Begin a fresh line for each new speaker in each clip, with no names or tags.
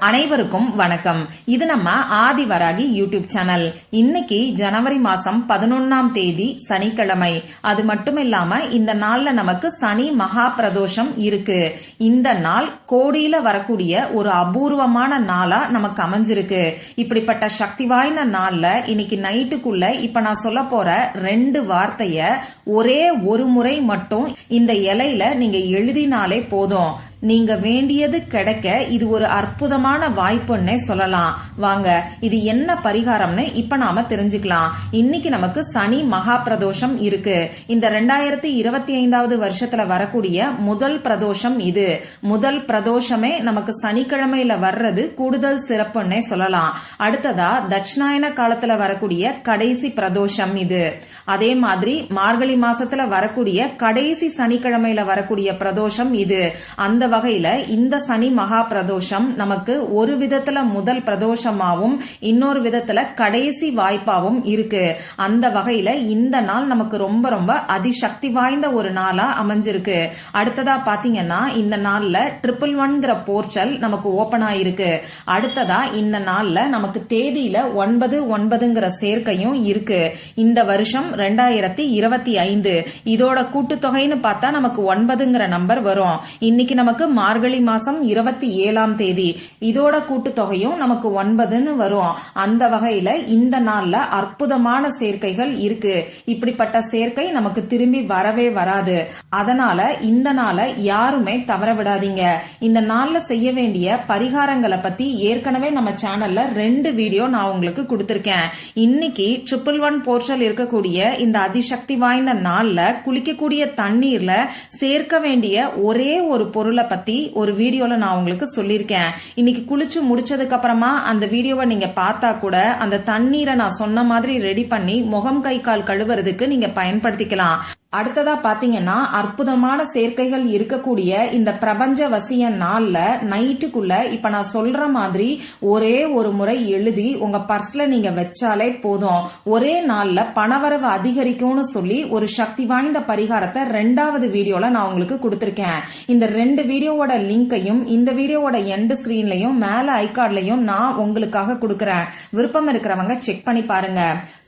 அனைவருக்கும் வணக்கம். இது நம்ம ஆதிவராகி யூடியூப் சேனல். இன்னைக்கு ஜனவரி மாசம் பதினொன்னாம் தேதி சனிக்கிழமை. அது மட்டும் இல்லாம இந்த நாள்ல நமக்கு சனி மகா பிரதோஷம் இருக்கு. இந்த நாள் கோடியில வரக்கூடிய ஒரு அபூர்வமான நாளா நமக்கு அமைஞ்சிருக்கு. இப்படிப்பட்ட சக்தி வாய்ந்த நாள்ல இன்னைக்கு நைட்டுக்குள்ள இப்ப நான் சொல்ல போற ரெண்டு வார்த்தைய ஒரே ஒரு முறை மட்டும் இந்த இலையில நீங்க எழுதினாலே போதும். நீங்க வேண்டியது கிடைக்க இது ஒரு அற்புதமான வாய்ப்புன்னே சொல்லலாம். வாங்க இது என்ன பரிகாரம்னு இப்ப நாம தெரிஞ்சுக்கலாம். இன்னைக்கு நமக்கு சனி மகா பிரதோஷம் இருக்கு. இந்த ரெண்டாயிரத்தி இருபத்தி ஐந்தாவது வருஷத்துல வரக்கூடிய முதல் பிரதோஷம் இது. முதல் பிரதோஷமே நமக்கு சனிக்கிழமையில வர்றது கூடுதல் சிறப்புன்னே சொல்லலாம். அடுத்ததா தட்சிணாயன காலத்துல வரக்கூடிய கடைசி பிரதோஷம் இது. அதே மாதிரி மார்கழி மாசத்துல வரக்கூடிய கடைசி சனிக்கிழமையில வரக்கூடிய பிரதோஷம் இது. அந்த வகையில இந்த சனி மகா பிரதோஷம் நமக்கு ஒரு விதத்துல முதல் பிரதோஷமாவும் இன்னொரு விதத்துல கடைசி வாய்ப்பாவும் இருக்கு. அந்த வகையில இந்த நாள் நமக்கு ரொம்ப ரொம்ப அதிசக்தி வாய்ந்த ஒரு நாளா அமைஞ்சிருக்கு. அடுத்ததா பாத்தீங்கன்னா இந்த நாள்ல ட்ரிபிள் ஒன்கிற போர்ச்சல் நமக்கு ஓபன் ஆயிருக்கு. அடுத்ததா இந்த நாள்ல நமக்கு தேதியில ஒன்பது ஒன்பதுங்கிற சேர்க்கையும் இருக்கு. இந்த வருஷம் ரெண்டாயிரத்தி இருபத்தி ஐந்து. இதோட கூட்டுத்தொகைன்னு பார்த்தா நமக்கு ஒன்பதுங்கிற நம்பர் வரும். இன்னைக்கு நமக்கு மார்கழி மாசம் இருபத்தி ஏழாம் தேதி. இதோட கூட்டுத்தொகையும் நமக்கு ஒன்பதுன்னு வரும். அந்த வகையில இந்த நாள்ல அற்புதமான சேர்க்கைகள் இருக்கு. இப்படிப்பட்ட சேர்க்கை நமக்கு திரும்பி வரவே வராது. அதனால இந்த நாளை யாருமே தவற விடாதீங்க. இந்த நாள்ல செய்ய வேண்டிய பரிகாரங்களை பத்தி ஏற்கனவே நம்ம சேனல்ல ரெண்டு வீடியோ நான் உங்களுக்கு கொடுத்திருக்கேன். இன்னைக்கு ட்ரிபிள் ஒன் போர்ஷல் இருக்கக்கூடிய இந்த அதிசக்தி வாய்ந்த நாள்ல குளிக்கக்கூடிய தண்ணீர்ல சேர்க்க வேண்டிய ஒரே ஒரு பொருளை பத்தி ஒரு வீடியோல நான் உங்களுக்கு சொல்லியிருக்கேன். இன்னைக்கு குளிச்சு முடிச்சதுக்கு அப்புறமா அந்த வீடியோவை நீங்க பார்த்தா கூட அந்த தண்ணீரை நான் சொன்ன மாதிரி ரெடி பண்ணி முகம் கை கால் கழுவுறதுக்கு நீங்க பயன்படுத்திக்கலாம். அடுத்ததா பாத்தீங்கன்னா அற்புதமான சேர்க்கைகள் இருக்கக்கூடிய இந்த பிரபஞ்ச வசிய நாள்ல நைட்டுக்குள்ள இப்ப நான் சொல்ற மாதிரி ஒரே ஒரு முறை எழுதி உங்க பர்ஸ்ல நீங்க வச்சாலே போதும். ஒரே நாள்ல பணவரவு அதிகரிக்கும்னு சொல்லி ஒரு சக்தி வாய்ந்த பரிகாரத்தை ரெண்டாவது வீடியோல நான் உங்களுக்கு கொடுத்திருக்கேன். இந்த ரெண்டு வீடியோவோட லிங்கையும் இந்த வீடியோவோட எண்டு ஸ்கிரீன்லயும் மேல ஐகார்ட்லயும் நான் உங்களுக்காக கொடுக்கறேன். விருப்பம் இருக்கிறவங்க செக் பண்ணி பாருங்க.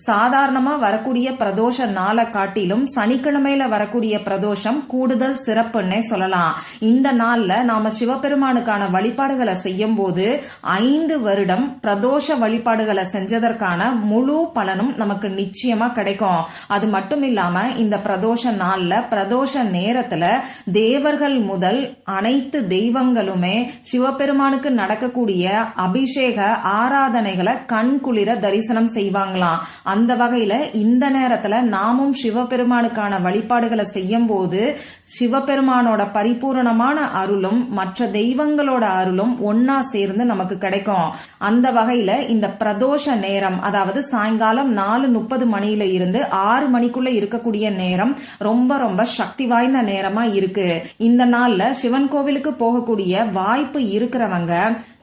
சாதாரணமா வரக்கூடிய பிரதோஷ நாளை காட்டிலும் சனிக்கிழமையில வரக்கூடிய பிரதோஷம் கூடுதல் சிறப்புன்னே சொல்லலாம். இந்த நாள்ல நாம சிவபெருமானுக்கான வழிபாடுகளை செய்யும் போது ஐந்து வருடம் பிரதோஷ வழிபாடுகளை செஞ்சதற்கான முழு பலனும் நமக்கு நிச்சயமா கிடைக்கும். அது மட்டும் இல்லாம இந்த பிரதோஷ நாள்ல பிரதோஷ நேரத்துல தேவர்கள் முதல் அனைத்து தெய்வங்களுமே சிவபெருமானுக்கு நடக்கக்கூடிய அபிஷேக ஆராதனைகளை கண் குளிர தரிசனம் செய்வாங்களாம். அந்த வகையில இந்த நேரத்துல நாமும் சிவபெருமானுக்கான வழிபாடுகளை செய்யும் போது சிவபெருமானோட பரிபூரணமான அருளும் மற்ற தெய்வங்களோட அருளும் ஒன்னா சேர்ந்து நமக்கு கிடைக்கும். அந்த வகையில இந்த பிரதோஷ நேரம் அதாவது சாயங்காலம் நாலு முப்பது மணியில இருந்து ஆறு மணிக்குள்ள இருக்கக்கூடிய நேரம் ரொம்ப ரொம்ப சக்தி வாய்ந்த நேரமா இருக்கு. இந்த நாள்ல சிவன் கோவிலுக்கு போகக்கூடிய வாய்ப்பு இருக்கிறவங்க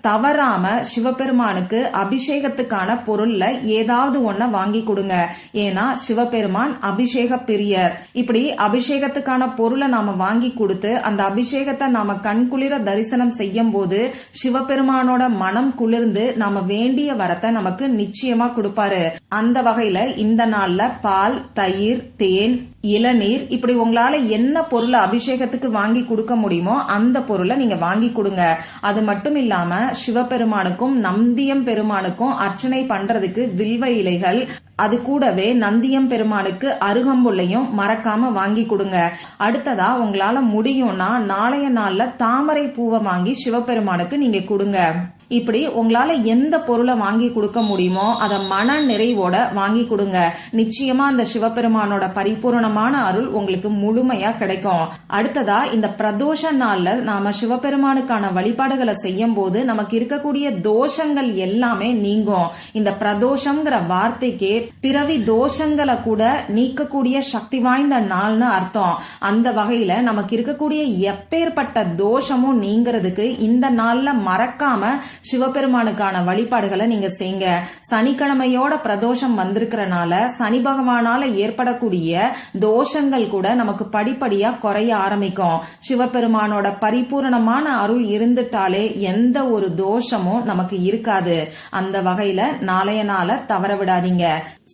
தவறாம சிவபெருமானுக்கு அபிஷேகத்துக்கான பொருள்ல ஏதாவது ஒன்ன வாங்கி கொடுங்க. ஏன்னா சிவபெருமான் அபிஷேக பிரியர். இப்படி அபிஷேகத்துக்கான பொருளை நாம வாங்கி கொடுத்து அந்த அபிஷேகத்தை நாம கண்குளிர தரிசனம் செய்யும் போது சிவபெருமானோட மனம் குளிர்ந்து நாம வேண்டிய வரத்தை நமக்கு நிச்சயமா கொடுப்பாரு. அந்த வகையில இந்த நாள்ல பால் தயிர் தேன் இளநீர் இப்படி உங்களால என்ன பொருளை அபிஷேகத்துக்கு வாங்கி கொடுக்க முடியுமோ அந்த பொருளை நீங்க வாங்கி கொடுங்க. அது மட்டும் இல்லாம சிவபெருமானுக்கும் நந்தியம் பெருமானுக்கும் அர்ச்சனை பண்றதுக்கு வில்வ இலைகள் அது கூடவே நந்தியம் பெருமானுக்கு அருகம்புள்ளையும் மறக்காம வாங்கி கொடுங்க. அடுத்ததா உங்களால முடியும்னா நாளைய நாள்ல தாமரை பூவை வாங்கி சிவபெருமானுக்கு நீங்க கொடுங்க. இப்படி உங்களால எந்த பொருளை வாங்கி கொடுக்க முடியுமோ அதை மன நிறைவோட வாங்கி கொடுங்க. நிச்சயமா அந்த சிவபெருமானோட பரிபூர்ணமான அருள் உங்களுக்கு முழுமையா கிடைக்கும். அடுத்ததா இந்த பிரதோஷ நாள்ல நாம சிவபெருமானுக்கான வழிபாடுகளை செய்யும் போது நமக்கு இருக்கக்கூடிய தோஷங்கள் எல்லாமே நீங்கும். இந்த பிரதோஷம்ங்கிற வார்த்தைக்கே பிறவி தோஷங்களை கூட நீக்கக்கூடிய சக்தி வாய்ந்த நாள்னு அர்த்தம். அந்த வகையில நமக்கு இருக்கக்கூடிய எப்பேற்பட்ட தோஷமும் நீங்கிறதுக்கு இந்த நாள்ல மறக்காம சிவபெருமானுக்கான வழிபாடுகளை நீங்க செய்யுங்க. சனிக்கிழமையோட பிரதோஷம் வந்திருக்கிறனால சனி பகவானால ஏற்படக்கூடிய தோஷங்கள் கூட நமக்கு படிப்படியா குறைய ஆரம்பிக்கும். சிவபெருமானோட பரிபூரணமான அருள் இருந்துட்டாலே எந்த ஒரு தோஷமும் நமக்கு இருக்காது. அந்த வகையில நாளைய நாள தவற விடாதீங்க.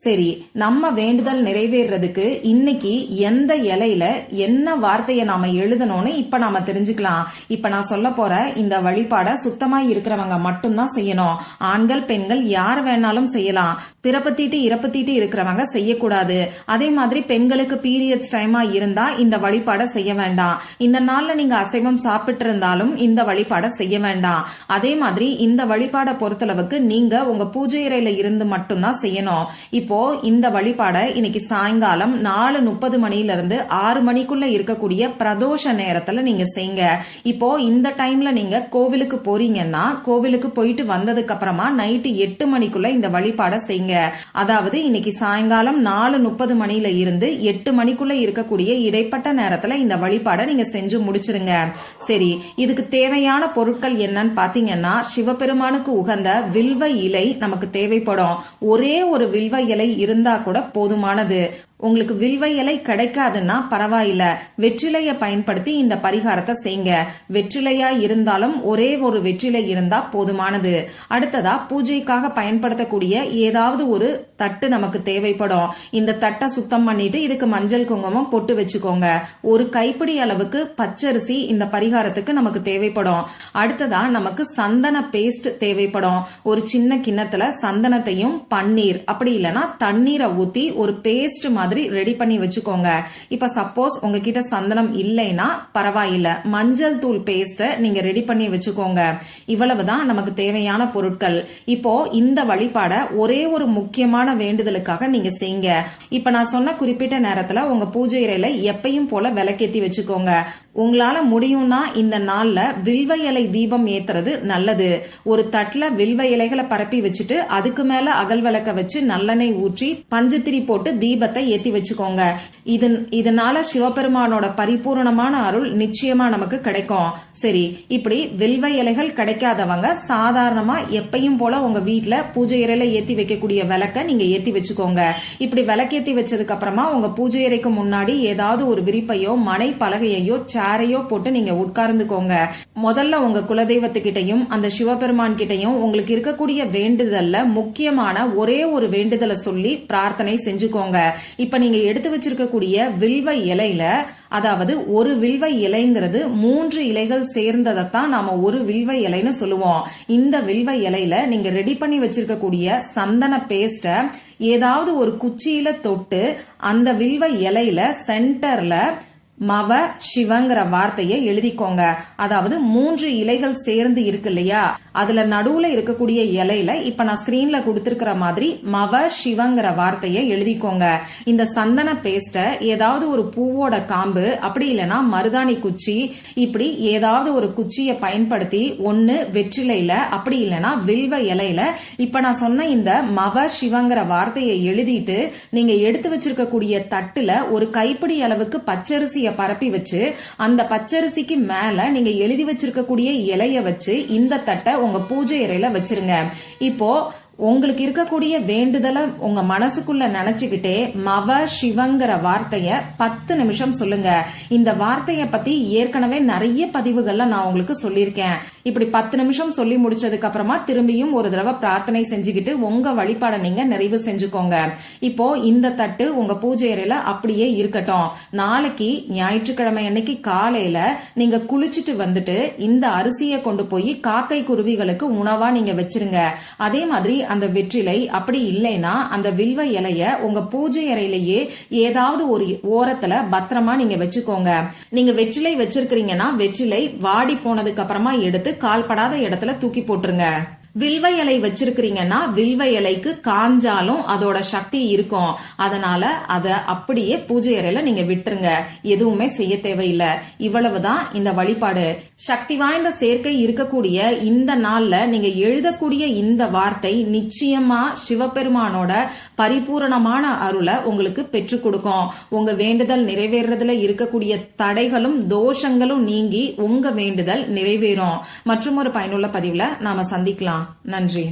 சரி நம்ம வேண்டுதல் நிறைவேறதுக்கு இன்னைக்கு எந்த இலையில என்ன வார்த்தையை நாம எழுதணும்னு இப்ப நாம தெரிஞ்சுக்கலாம். இப்ப நான் சொல்ல போற இந்த வழிபாட சுத்தமா இருக்கிறவங்க மட்டும்தான் செய்யணும். ஆண்கள் பெண்கள் யார் வேணாலும் செய்யலாம். பிறப்பத்திட்டு இறப்பத்திட்டு இருக்கிறவங்க செய்யக்கூடாது. அதே மாதிரி பெண்களுக்கு பீரியட்ஸ் டைமா இருந்தா இந்த வழிபாட செய்ய வேண்டாம். இந்த நாள்ல நீங்க அசைவம் சாப்பிட்டு இருந்தாலும் இந்த வழிபாட செய்ய வேண்டாம். அதே மாதிரி இந்த வழிபாட பொறுத்தளவுக்கு நீங்க உங்க பூஜை அறையில இருந்து மட்டும்தான் செய்யணும். இப்ப இந்த வழிபாட இன்னைக்கு சாயங்காலம் நாலு முப்பது மணில இருந்து ஆறு மணிக்குள்ள இருக்கக்கூடிய பிரதோஷ நேரத்துல நீங்க செய்யுங்க. இப்போ இந்த டைம்ல நீங்க கோவிலுக்கு போறீங்கன்னா கோவிலுக்கு போயிட்டு வந்ததுக்கு அப்புறமா நைட்டு எட்டு மணிக்குள்ள இந்த வழிபாட செய்யுங்க. அதாவது இன்னைக்கு சாயங்காலம் நாலு முப்பது மணில இருந்து எட்டு மணிக்குள்ள இருக்கக்கூடிய இடைப்பட்ட நேரத்துல இந்த வழிபாட நீங்க செஞ்சு முடிச்சிருங்க. சரி இதுக்கு தேவையான பொருட்கள் என்னன்னு பாத்தீங்கன்னா சிவபெருமானுக்கு உகந்த வில்வ இலை நமக்கு தேவைப்படும். ஒரே ஒரு வில்வ இலை இருந்தா கூட போதுமானது. உங்களுக்கு வில்வையலை இலை கிடைக்காதுன்னா பரவாயில்ல. வெற்றிலைய பயன்படுத்தி இந்த பரிகாரத்தை செய்யுங்க. வெற்றிலையா இருந்தாலும் ஒரே ஒரு வெற்றிலை இருந்தா போதுமானது. அடுத்ததா பூஜைக்காக பயன்படுத்தக்கூடிய ஏதாவது ஒரு தட்டு நமக்கு தேவைப்படும். இந்த தட்டை சுத்தம் பண்ணிட்டு இதுக்கு மஞ்சள் குங்குமம் பொட்டு வச்சுக்கோங்க. ஒரு கைப்பிடி அளவுக்கு பச்சரிசி இந்த பரிகாரத்துக்கு நமக்கு தேவைப்படும். அடுத்ததா நமக்கு சந்தன பேஸ்ட் தேவைப்படும். ஒரு சின்ன கிண்ணத்துல சந்தனத்தையும் பன்னீர் அப்படி இல்லைன்னா தண்ணீரை ஊத்தி ஒரு பேஸ்ட் மாதிரி ரெடி பண்ணி வச்சுக்கோங்க. இப்ப சப்போஸ் உங்ககிட்ட சந்தனம் இல்லைன்னா பரவாயில்ல. மஞ்சள் தூள் பேஸ்ட நீங்க ரெடி பண்ணி வச்சுக்கோங்க. இவ்வளவுதான் நமக்கு தேவையான பொருட்கள். இப்போ இந்த வழிபாட ஒரே ஒரு முக்கியமான வேண்டுதலுக்காக நீங்க செய்யுங்க. இப்ப நான் சொன்ன குறிப்பிட்ட நேரத்துல உங்க பூஜை அறையில எப்பையும் போல விளக்கேத்தி வச்சுக்கோங்க. உங்களால முடியும்னா இந்த நாள்ல வில்வ இலை தீபம் ஏத்துறது நல்லது. ஒரு தட்டுல வில்வ இலைகளை பரப்பி வச்சுட்டு அதுக்கு மேல அகல் விளக்க வச்சு நல்லெண்ணெய் ஊற்றி பஞ்சத்திரி போட்டு தீபத்தை ஏத்தி வச்சுக்கோங்க. இது இதனால சிவபெருமானோட பரிபூரணமான அருள் நிச்சயமா நமக்கு கிடைக்கும். சரி இப்படி வில்வ இலைகள் கிடைக்காதவங்க சாதாரணமா எப்பயும் போல உங்க வீட்டுல பூஜை இறையில ஏத்தி வைக்கக்கூடிய விளக்க நீங்க ஏத்தி வச்சுக்கோங்க. இப்படி விளக்கேத்தி வச்சதுக்கு அப்புறமா உங்க பூஜை இறைக்கு முன்னாடி ஏதாவது ஒரு விரிப்பையோ மனை பலகையோ சேரையோ போட்டு நீங்க உட்கார்ந்துக்கோங்க. முதல்ல உங்க குலதெய்வத்துக்கிட்டையும் அந்த சிவபெருமான் கிட்டையும் உங்களுக்கு இருக்கக்கூடிய வேண்டுதல்ல முக்கியமான ஒரே ஒரு வேண்டுதலை சொல்லி பிரார்த்தனை செஞ்சுக்கோங்க. இப்ப நீங்க எடுத்து வச்சிருக்கக்கூடிய வில்வ இலையில அதாவது ஒரு வில்வ இலைங்கிறது மூன்று இலைகள் சேர்ந்ததை தான் நாம ஒரு வில்வ இலைன்னு சொல்லுவோம். இந்த வில்வ இலையில நீங்க ரெடி பண்ணி வச்சிருக்கக்கூடிய சந்தன பேஸ்ட ஏதாவது ஒரு குச்சியில தொட்டு அந்த வில்வ இலையில சென்டர்ல மவ சிவங்கிற வார்த்தையை எழுதிக்கோங்க. அதாவது மூன்று இலைகள் சேர்ந்து இருக்கு இல்லையா? அதுல நடுவுல இருக்கக்கூடிய இலையில இப்ப நான் ஸ்கிரீன்ல கொடுத்திருக்கிற மாதிரி மவ சிவங்கிற வார்த்தையை எழுதிக்கோங்க. இந்த சந்தன பேஸ்ட ஏதாவது ஒரு பூவோட காம்பு அப்படி இல்லைன்னா மருதாணி குச்சி இப்படி ஏதாவது ஒரு குச்சியை பயன்படுத்தி ஒன்னு வெற்றிலையில அப்படி இல்லைன்னா வில்வ இலையில இப்ப நான் சொன்ன இந்த மவ சிவங்கிற வார்த்தையை எழுதிட்டு நீங்க எடுத்து வச்சிருக்கக்கூடிய தட்டுல ஒரு கைப்பிடி அளவுக்கு பச்சரிசிய பரப்பி வச்சு அந்த பச்சரிசிக்கு மேல நீங்க எழுதி வச்சிருக்கக்கூடிய இலைய வச்சு இந்த தட்டை உங்க பூஜை இறையில வச்சிருங்க. இப்போ உங்களுக்கு இருக்கக்கூடிய வேண்டுதலை உங்க மனசுக்குள்ள நினைச்சுக்கிட்டே மவ சிவங்கிற வார்த்தைய பத்து நிமிஷம் சொல்லுங்க. இந்த வார்த்தைய பத்தி ஏற்கனவே நிறைய பதிவுகள்ல நான் உங்களுக்கு சொல்லியிருக்கேன். இப்படி பத்து நிமிஷம் சொல்லி முடிச்சதுக்கு அப்புறமா திரும்பியும் ஒரு தடவை பிரார்த்தனை செஞ்சுக்கிட்டு உங்க வழிபாட நீங்க நிறைவு செஞ்சுக்கோங்க. இப்போ இந்த தட்டு உங்க பூஜை அறையில அப்படியே இருக்கட்டும். நாளைக்கு ஞாயிற்றுக்கிழமை அன்னைக்கு காலையில நீங்க குளிச்சுட்டு வந்துட்டு இந்த அரிசியை கொண்டு போய் காக்கை குருவிகளுக்கு உணவா நீங்க வச்சிருங்க. அதே மாதிரி அந்த வெற்றிலை அப்படி இல்லைன்னா அந்த வில்வ இலைய உங்க பூஜை அறையிலேயே ஏதாவது ஒரு ஓரத்துல பத்திரமா நீங்க வச்சுக்கோங்க. நீங்க வெற்றிலை வச்சிருக்கிறீங்கன்னா வெற்றிலை வாடி போனதுக்கு அப்புறமா எடுத்து கால்படாத இடத்துல தூக்கி போட்டுருங்க. வில்வ இலை வச்சிருக்கிறீங்கன்னா வில்வ இலைக்கு காஞ்சாலும் அதோட சக்தி இருக்கும். அதனால அத அப்படியே பூஜை அறையில நீங்க விட்டுருங்க. எதுவுமே செய்ய தேவையில்லை. இவ்வளவுதான் இந்த வழிபாடு. சக்தி வாய்ந்த சேர்க்கை இருக்கக்கூடிய இந்த நாள்ல நீங்க எழுதக்கூடிய இந்த வார்த்தை நிச்சயமா சிவபெருமானோட பரிபூரணமான அருளை உங்களுக்கு பெற்றுக் கொடுக்கும். உங்க வேண்டுதல் நிறைவேறதுல இருக்கக்கூடிய தடைகளும் தோஷங்களும் நீங்கி உங்க வேண்டுதல் நிறைவேறும். மற்றும் ஒரு பயனுள்ள பதிவுல நாம சந்திக்கலாம். நன்றி